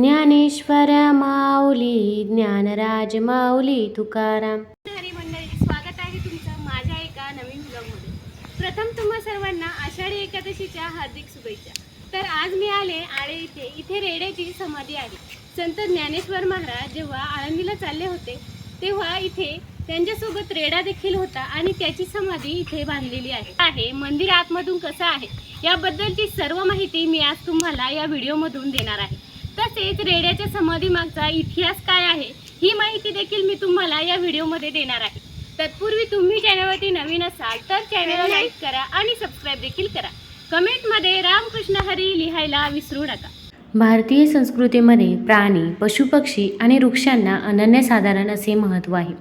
ज्ञानेश्वर माऊली ज्ञानराज माऊली तुकाराम. हरी मंडळी स्वागत आहे तुमचं माझ्या एका नवीन ब्लॉगमध्ये प्रथम तुम्हा सर्वांना आषाढी एकादशीच्या हार्दिक शुभेच्छा. तर आज मी आले आळे इथे. इथे रेड्याची समाधी आहे. संत ज्ञानेश्वर महाराज जेव्हा आळंदीला चालले होते तेव्हा इथे त्यांच्यासोबत रेडा देखील होता आणि त्याची समाधी इथे बांधलेली आहे. आहे मंदिर आतमधून कसं आहे? याबद्दलची सर्व माहिती मी आज तुम्हाला या व्हिडिओमधून देणार आहे. तसेच रेड्याच्या समाधी मागचा इतिहास काय आहे ही माहिती देखील मी तुम्हाला या व्हिडिओमध्ये देणार आहे. तत्पूर्वी तुम्ही चॅनलवरती नवीन असाल तर चॅनलला लाईक करा आणि सबस्क्राईब देखील करा. कमेंटमध्ये रामकृष्ण हरी लिहायला विसरू नका. भारतीय संस्कृतीमध्ये प्राणी पशुपक्षी आणि वृक्षांना अनन्यसाधारण असे महत्त्व आहे.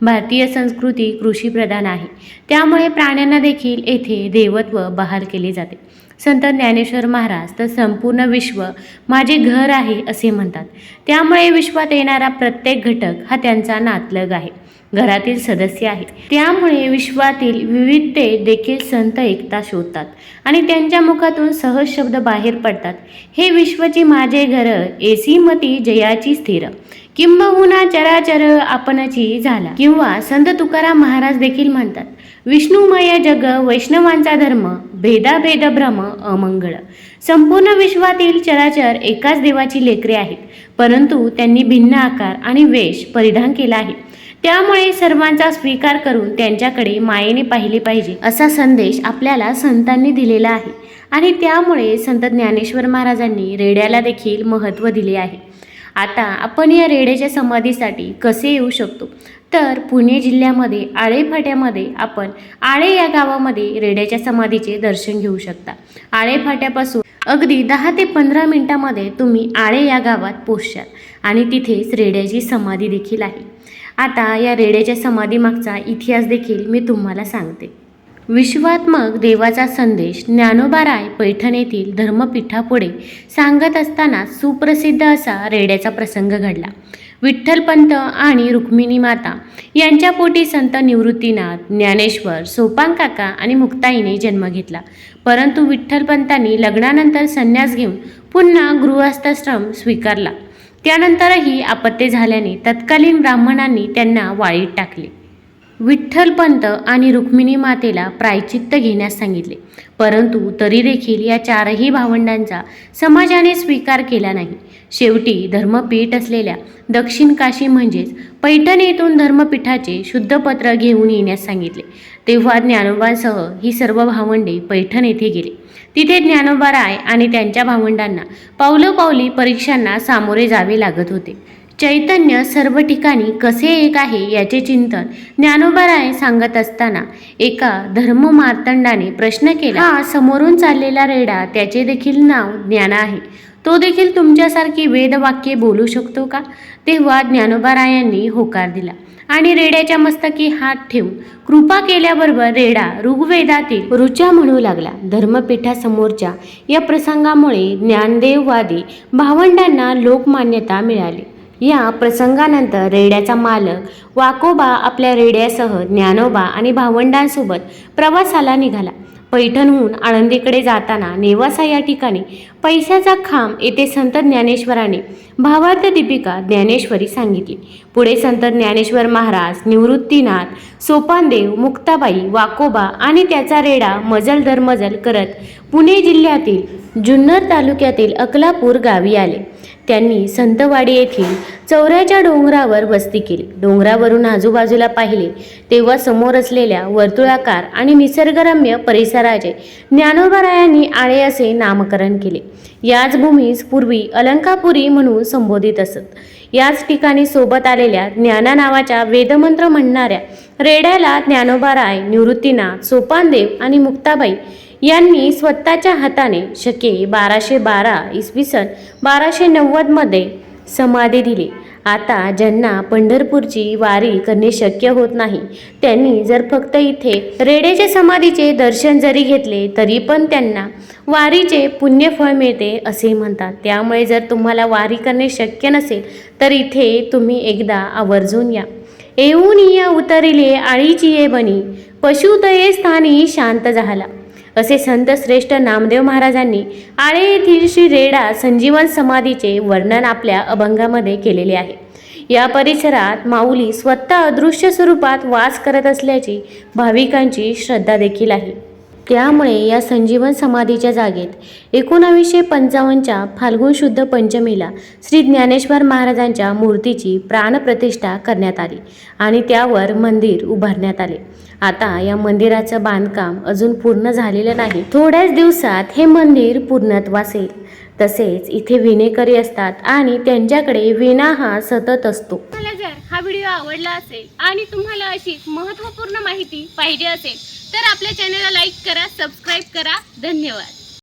भारतीय संस्कृती कृषीप्रधान आहे. त्यामुळे प्राण्यांना देखील येथे देवत्व बहाल केले जाते. संत ज्ञानेश्वर महाराज तर संपूर्ण विश्व माझे घर आहे असे म्हणतात. त्यामुळे विश्वात येणारा प्रत्येक घटक हा त्यांचा नातलग आहे. घरातील सदस्य आहे त्यामुळे विश्वातील विविधते देखील संत एकता शोधतात आणि त्यांच्या मुखातून सहज शब्द बाहेर पडतात. हे विश्वची माझे घर एसी मती जयाची स्थिर. किंबहुना चराचर आपणची झाला. किंवा संत तुकाराम महाराज देखील म्हणतात विष्णुमय जग वैष्णवांचा धर्म भेदाभेद भ्रम अमंगळ. संपूर्ण विश्वातील चराचर एकाच देवाची लेकरे आहेत. परंतु त्यांनी भिन्न आकार आणि वेश परिधान केला आहे. त्यामुळे सर्वांचा स्वीकार करून त्यांच्याकडे मायेने पाहिले पाहिजे असा संदेश आपल्याला संतांनी दिलेला आहे. आणि त्यामुळे संत ज्ञानेश्वर महाराजांनी रेड्याला देखील महत्त्व दिले आहे. आता आपण या रेड्याच्या समाधीसाठी कसे येऊ शकतो? तर पुणे जिल्ह्यामध्ये आळेफाट्यामध्ये आपण आळे या गावामध्ये रेड्याच्या समाधीचे दर्शन घेऊ शकता. आळेफाट्यापासून अगदी दहा ते पंधरा मिनटामध्ये तुम्ही आळे या गावात पोचशाल आणि तिथेच रेड्याची समाधी देखील आहे. आता या रेड्याच्या समाधीमागचा इतिहास देखील मी तुम्हाला सांगते. विश्वात्मक देवाचा संदेश ज्ञानोबाराय पैठण येथील धर्मपीठापुढे सांगत असताना सुप्रसिद्ध असा रेड्याचा प्रसंग घडला. विठ्ठलपंत आणि रुक्मिणी माता यांच्या पोटी संत निवृत्तीनाथ ज्ञानेश्वर सोपान काका आणि मुक्ताईने जन्म घेतला. परंतु विठ्ठलपंतांनी लग्नानंतर संन्यास घेऊन पुन्हा गृहस्थाश्रम स्वीकारला. त्यानंतरही आपत्ते झाल्याने तत्कालीन ब्राह्मणांनी त्यांना वाळीत टाकले. विठ्ठलपंत आणि रुक्मिणी मातेला प्रायचित्त घेण्यास सांगितले. परंतु तरी देखील या चारही भावंडांचा समाजाने स्वीकार केला नाही. शेवटी धर्मपीठ असलेल्या दक्षिण काशी म्हणजेच पैठण येथून धर्मपीठाचे शुद्धपत्र घेऊन येण्यास सांगितले. तेव्हा ज्ञानोबांसह ही सर्व भावंडे पैठण येथे गेले. तिथे ज्ञानोबा राय आणि त्यांच्या भावंडांना पावलोपावली परीक्षांना सामोरे जावे लागत होते. चैतन्य सर्व ठिकाणी कसे एक आहे याचे चिंतन ज्ञानोबाराय सांगत असताना एका धर्म मार्तंडाने प्रश्न केला. हा समोरून चाललेला रेडा त्याचे देखील नाव ज्ञान आहे. तो देखील तुमच्यासारखी वेदवाक्ये बोलू शकतो का? तेव्हा ज्ञानोबारायांनी होकार दिला आणि रेड्याच्या मस्तकी हात ठेवून कृपा केल्याबरोबर रेडा ऋग्वेदातील रुचा म्हणू लागला. धर्मपीठासमोरच्या या प्रसंगामुळे ज्ञानदेववादी भावंडांना लोकमान्यता मिळाली. या प्रसंगानंतर रेड्याचा मालक वाकोबा आपल्या रेड्यासह ज्ञानोबा आणि भावंडांसोबत प्रवासाला निघाला. पैठणहून आळंदीकडे जाताना नेवासा या ठिकाणी पैशाचा खांब येथे संत ज्ञानेश्वराने भावार्थ दीपिका ज्ञानेश्वरी सांगितली. पुढे संत ज्ञानेश्वर महाराज निवृत्तीनाथ सोपानदेव मुक्ताबाई वाकोबा आणि त्याचा रेडा मजल दर मजल करत पुणे जिल्ह्यातील जुन्नर तालुक्यातील अकलापूर गावी आले. त्यांनी संतवाडी येथील चौऱ्याच्या डोंगरावर वस्ती केली. डोंगरावरून आजूबाजूला पाहिले तेव्हा समोर असलेल्या वर्तुळाकार आणि निसर्गरम्य परिसराचे ज्ञानोबरायांनी आळे असे नामकरण केले. याच भूमीस पूर्वी अलंकापुरी म्हणून संबोधित असत. याच ठिकाणी सोबत आलेल्या ज्ञाना नावाच्या वेदमंत्र म्हणणाऱ्या रेड्याला ज्ञानोबाराय निवृत्तीनाथ सोपानदेव आणि मुक्ताबाई यांनी स्वतःच्या हाताने शके बाराशे बारा इसवी सन बाराशे नव्वदमध्ये समाधी दिली. आता ज्यांना पंढरपूरची वारी करणे शक्य होत नाही त्यांनी जर फक्त इथे रेडेच्या समाधीचे दर्शन जरी घेतले तरी पण त्यांना वारीचे पुण्यफळ मिळते असे म्हणतात. त्यामुळे जर तुम्हाला वारी करणे शक्य नसेल तर इथे तुम्ही एकदा आवर्जून या. येऊन या उतरिले आळीची ये बनी. पशुतये स्थानी शांत झाला. असे संत श्रेष्ठ नामदेव महाराजांनी आळे येथील श्री रेडा संजीवन समाधीचे वर्णन आपल्या अभंगामध्ये केलेले आहे. या परिसरात माऊली स्वतः अदृश्य स्वरूपात वास करत असल्याची भाविकांची श्रद्धा देखील आहे. त्यामुळे या संजीवन समाधीच्या जागेत एकोणावीसशे पंचावन्नच्या फाल्गुन शुद्ध पंचमीला श्री ज्ञानेश्वर महाराजांच्या मूर्तीची प्राणप्रतिष्ठा करण्यात आली आणि त्यावर मंदिर उभारण्यात आले. आता या मंदिराचं बांधकाम अजून पूर्ण झालेलं नाही. थोड्याच दिवसात हे मंदिर पूर्णत्वास येईल तसेच इथे विणेकरी असतात आणि त्यांच्याकडे विणा हा सतत असतो. जर हा व्हिडिओ आवडला असेल आणि तुम्हाला अशी महत्त्वपूर्ण माहिती पाहिजे असेल तर आपल्या चॅनलला लाईक करा सबस्क्राईब करा. धन्यवाद.